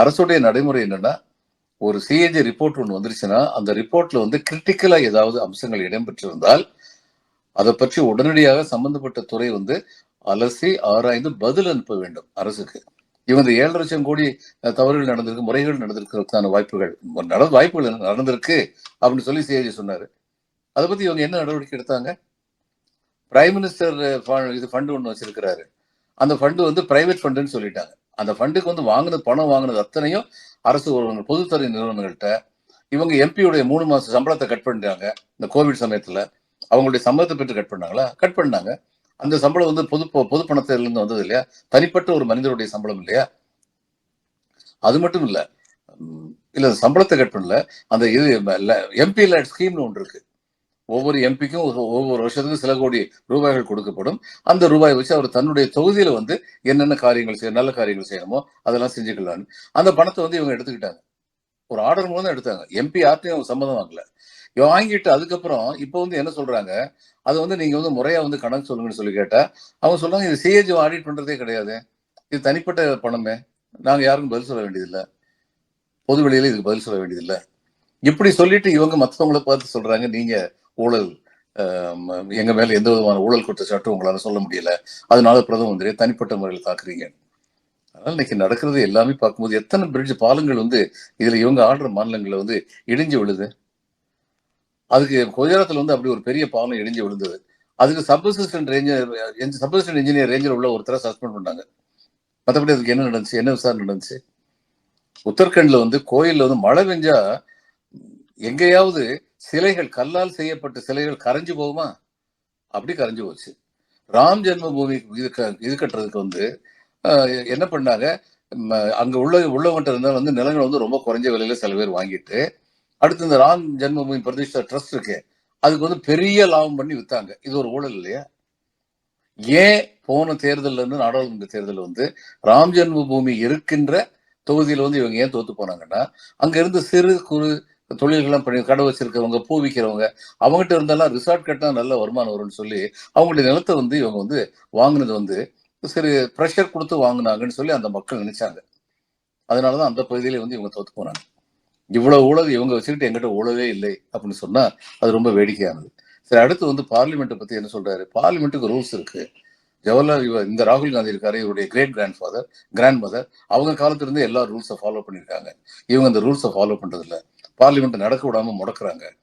அரசுடைய நடைமுறை என்னன்னா ஒரு சிஏஜி ரிப்போர்ட் ஒன்று வந்துருச்சுன்னா அந்த ரிப்போர்ட்ல வந்து கிரிட்டிக்கலா ஏதாவது அம்சங்கள் இடம்பெற்றிருந்தால் அதை பற்றி உடனடியாக சம்பந்தப்பட்ட துறை வந்து அலசி ஆராய்ந்து பதில் அனுப்ப வேண்டும் அரசுக்கு. இவங்க ஏழு லட்சம் கோடி தவறுகள் நடந்திருக்கு முறைகள் நடந்திருக்கிறதுக்கான வாய்ப்புகள் நட வாய்ப்புகள் நடந்திருக்கு அப்படின்னு சொல்லி சிஏஜி சொன்னாரு. அதை பத்தி இவங்க என்ன நடவடிக்கை எடுத்தாங்க? பிரைம் மினிஸ்டர் இது ஃபண்டு ஒன்று வச்சிருக்கிறாரு. அந்த ஃபண்டு வந்து பிரைவேட் ஃபண்டுன்னு சொல்லிட்டாங்க. அந்த ஃபண்டுக்கு வந்து வாங்கினது பணம் வாங்கினது அத்தனையும் அரசு ஒருவங்க பொதுத்துறை நிறுவனங்கள்கிட்ட இவங்க எம்பியுடைய மூணு மாசம் சம்பளத்தை கட் பண்ணிட்டாங்க இந்த கோவிட் சமயத்துல. அவங்களுடைய சம்பளத்தை பெற்று கட் பண்ணாங்களா? கட் பண்ணாங்க. அந்த சம்பளம் வந்து பொது பொது பணத்திலிருந்து வந்தது இல்லையா? தனிப்பட்ட ஒரு மனிதருடைய சம்பளம் இல்லையா? அது மட்டும் இல்ல இல்லை இல்ல சம்பளத்தை கட் பண்ணல. அந்த இது எம்பி லேட் ஸ்கீம்னு ஒன்று இருக்கு. ஒவ்வொரு எம்பிக்கும் ஒவ்வொரு வருஷத்துக்கும் சில கோடி ரூபாய்கள் கொடுக்கப்படும். அந்த ரூபாய் வச்சு அவர் தன்னுடைய தொகுதியில வந்து என்னென்ன காரியங்கள் செய்ய நல்ல காரியங்கள் செய்யணுமோ அதெல்லாம் செஞ்சுக்கலாம்னு. அந்த பணத்தை வந்து இவங்க எடுத்துக்கிட்டாங்க. ஒரு ஆர்டர் மூலம் தான் எடுத்தாங்க. எம்பி யார்ட்டையும் சம்மதம் வாங்கல. இவன் வாங்கிட்டு அதுக்கப்புறம் இப்போ வந்து என்ன சொல்றாங்க? அது வந்து நீங்க வந்து முறையா வந்து கணக்கு சொல்லுங்கன்னு சொல்லி கேட்டா அவங்க சொல்றாங்க இது சிஏஜி ஆடிட் பண்றதே கிடையாது. இது தனிப்பட்ட பணமே. நாங்க யாருக்கும் பதில் சொல்ல வேண்டியதில்லை. பொது வெளியில இதுக்கு பதில் சொல்ல வேண்டியதில்லை. இப்படி சொல்லிட்டு இவங்க மற்றவங்களை பார்த்து சொல்றாங்க. நீங்க ஊழல் எங்க மேல எந்த விதமான ஊழல் குற்றச்சாட்டும் உங்களால சொல்ல முடியல. அதனால பிரதம மந்திரியை தனிப்பட்ட முறையில் தாக்குறீங்க. அதனால இன்னைக்கு நடக்கிறது எல்லாமே பார்க்கும்போது எத்தனை பிரிட்ஜ் பாலங்கள் வந்து இதுல இவங்க ஆடுற மாநிலங்கள்ல வந்து இடிஞ்சு விழுது? அதுக்கு குஜராத்தில் வந்து அப்படி ஒரு பெரிய பாலம் இடிஞ்சு விழுந்தது. அதுக்கு sub assistant ranger sub assistant engineer ranger உள்ள ஒருத்தரை சஸ்பெண்ட் பண்ணாங்க மற்றபடி அதுக்கு என்ன நடந்துச்சு? என்ன விசாரணை நடந்துச்சு? உத்தரகண்ட்ல வந்து கோயில்ல வந்து மழை பெஞ்சா எங்கேயாவது சிலைகள் கல்லால் செய்யப்பட்ட சிலைகள் கரைஞ்சு போகுமா? அப்படி கரைஞ்சு போச்சு. ராம் ஜென்ம பூமி இது க- இது கட்டுறதுக்கு வந்து ஆஹ், என்ன பண்ணாங்க? அங்க உள்ள உள்ளவங்கிட்ட இருந்தால் வந்து நிலங்கள் வந்து ரொம்ப குறைஞ்ச விலையில சில பேர் வாங்கிட்டு அடுத்து இந்த ராம் ஜென்மபூமி பிரதிஷ்டா ட்ரஸ்ட் இருக்கு அதுக்கு வந்து பெரிய லாபம் பண்ணி வித்தாங்க. இது ஒரு ஊழல் இல்லையா? ஏன் போன தேர்தல்ல இருந்து நாடாளுமன்ற தேர்தல் வந்து ராம் ஜென்ம பூமி இருக்கின்ற தொகுதியில வந்து இவங்க ஏன் தோத்து போனாங்கன்னா அங்க இருந்து சிறு குறு தொழில்கள்லாம் பண்ணி கடை வச்சிருக்கவங்க பூ விற்கிறவங்க அவங்ககிட்ட இருந்தாலும் ரிசார்ட் கட்டினா நல்ல வருமானம் வரும்னு சொல்லி அவங்களுடைய நிலத்தை வந்து இவங்க வந்து வாங்கினது வந்து சரி ப்ரெஷர் கொடுத்து வாங்கினாங்கன்னு சொல்லி அந்த மக்கள் நினைச்சாங்க. அதனாலதான் அந்த பகுதியில வந்து இவங்க தோத்து போனாங்க. இவ்வளவு ஊழல் இவங்க வச்சுக்கிட்டு எங்கிட்ட ஊழவே இல்லை அப்படின்னு சொன்னா அது ரொம்ப வேடிக்கையானது. சரி அடுத்து வந்து பார்லிமெண்ட்டை பத்தி என்ன சொல்றாரு? பார்லிமெண்ட்டுக்கு ரூல்ஸ் இருக்கு. ஜவஹர்லால் இவர் இந்த ராகுல் காந்தி இருக்காரு இவருடைய great grand father grand mother அவங்க காலத்திலிருந்து எல்லா ரூல்ஸை ஃபாலோ பண்ணியிருக்காங்க. இவங்க அந்த ரூல்ஸை ஃபாலோ பண்றது பார்லிமெண்ட் நடக்க விடாம முடக்குறாங்க.